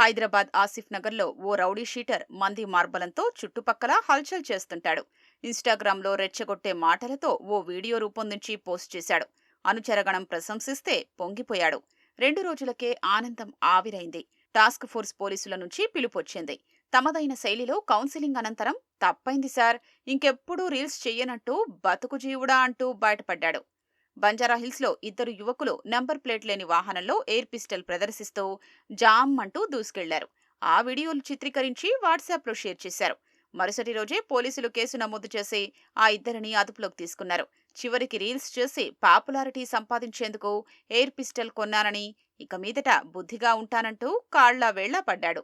హైదరాబాద్ ఆసిఫ్ నగర్లో ఓ rowdy sheeter మంది మార్బలంతో చుట్టుపక్కల హల్చల్ చేస్తుంటాడు. ఇన్స్టాగ్రామ్లో రెచ్చగొట్టే మాటలతో ఓ వీడియో రూపొందించి పోస్ట్ చేశాడు. అనుచరగణం ప్రశంసిస్తే పొంగిపోయాడు. రెండు రోజులకే ఆనందం ఆవిరైంది. టాస్క్ ఫోర్స్ పోలీసుల నుంచి పిలుపొచ్చింది తమదైన శైలిలో కౌన్సిలింగ్ అనంతరం తప్పైంది సార్. ఇంకెప్పుడూ రీల్స్ చెయ్యనట్టు బతుకు జీవుడా అంటూ బయటపడ్డాడు. బంజారాహిల్స్లో ఇద్దరు యువకులు నంబర్ ప్లేట్ లేని వాహనంలో ఎయిర్ పిస్టల్ ప్రదర్శిస్తూ జామ్ అంటూ దూసుకెళ్ళారు. ఆ వీడియోలు చిత్రీకరించి వాట్సాప్లో షేర్ చేశారు. మరుసటి రోజే పోలీసులు కేసు నమోదు చేసి ఆ ఇద్దరిని అదుపులోకి తీసుకున్నారు. చివరికి రీల్స్ చేసి పాపులారిటీ సంపాదించేందుకు ఎయిర్ పిస్టల్ కొన్నానని ఇక మీదట బుద్ధిగా ఉంటానంటూ కాళ్ళా వేళ్ళా పడ్డాడు.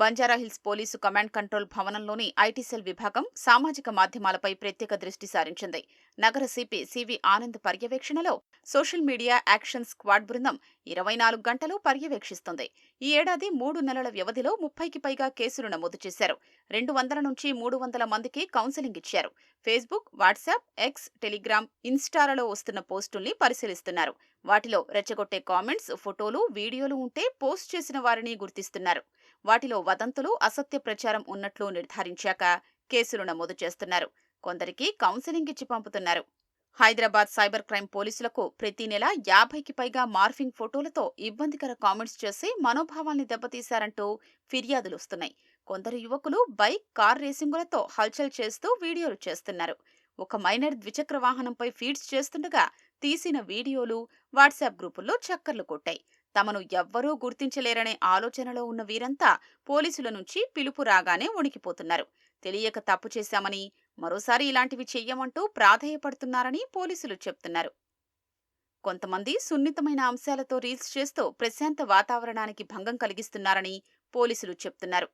బంజారాహిల్స్ పోలీసు కమాండ్ కంట్రోల్ భవనంలోని ఐటీ సెల్ విభాగం సామాజిక మాధ్యమాలపై ప్రత్యేక దృష్టి సారించింది. నగర సిపి సివి ఆనంద్ పర్యవేక్షణలో సోషల్ మీడియా యాక్షన్ స్క్వాడ్ బృందం ఇరవై నాలుగు గంటలు పర్యవేక్షిస్తుంది. ఈ ఏడాది మూడు నెలల వ్యవధిలో ముప్పైకి పైగా కేసులు నమోదు చేశారు. రెండు వందల నుంచి మూడు వందల మందికి కౌన్సిలింగ్ ఇచ్చారు. ఫేస్బుక్ వాట్సాప్ ఎక్స్ టెలిగ్రామ్ ఇన్స్టాలలో వస్తున్న పోస్టుల్ని పరిశీలిస్తున్నారు. వాటిలో రెచ్చగొట్టే కామెంట్స్ ఫోటోలు వీడియోలు ఉంటే పోస్ట్ చేసిన వారిని గుర్తిస్తున్నారు. వాటిలో వదంతులు అసత్య ప్రచారం ఉన్నట్లు నిర్ధారించాక కేసులు నమోదు చేస్తున్నారు. కొందరికి కౌన్సిలింగ్ ఇచ్చి పంపుతున్నారు. హైదరాబాద్ సైబర్ క్రైమ్ పోలీసులకు ప్రతి నెల యాభైకి పైగా మార్ఫింగ్ ఫోటోలతో ఇబ్బందికర కామెంట్స్ చేసి మనోభావాల్ని దెబ్బతీశారంటూ ఫిర్యాదులు వస్తున్నాయి. కొందరు యువకులు బైక్ కార్ రేసింగులతో హల్చల్ చేస్తూ వీడియోలు చేస్తున్నారు. ఒక మైనర్ ద్విచక్ర వాహనంపై ఫీడ్స్ చేస్తుండగా తీసిన వీడియోలు వాట్సాప్ గ్రూపుల్లో చక్కర్లు కొట్టాయి. తమను ఎవ్వరూ గుర్తించలేరనే ఆలోచనలో ఉన్న వీరంతా పోలీసుల నుంచి పిలుపు రాగానే వణికిపోతున్నారు. తెలియక తప్పు చేశామని మరోసారి ఇలాంటివి చెయ్యమంటూ ప్రాధేయపడుతున్నారని పోలీసులు చెప్తున్నారు. కొంతమంది సున్నితమైన అంశాలతో రీల్స్ చేస్తూ ప్రశాంత వాతావరణానికి భంగం కలిగిస్తున్నారని పోలీసులు చెప్తున్నారు.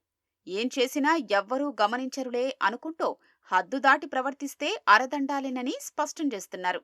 ఏం చేసినా ఎవ్వరూ గమనించరులే అనుకుంటూ హద్దు దాటి ప్రవర్తిస్తే అరదండాలేనని స్పష్టం చేస్తున్నారు.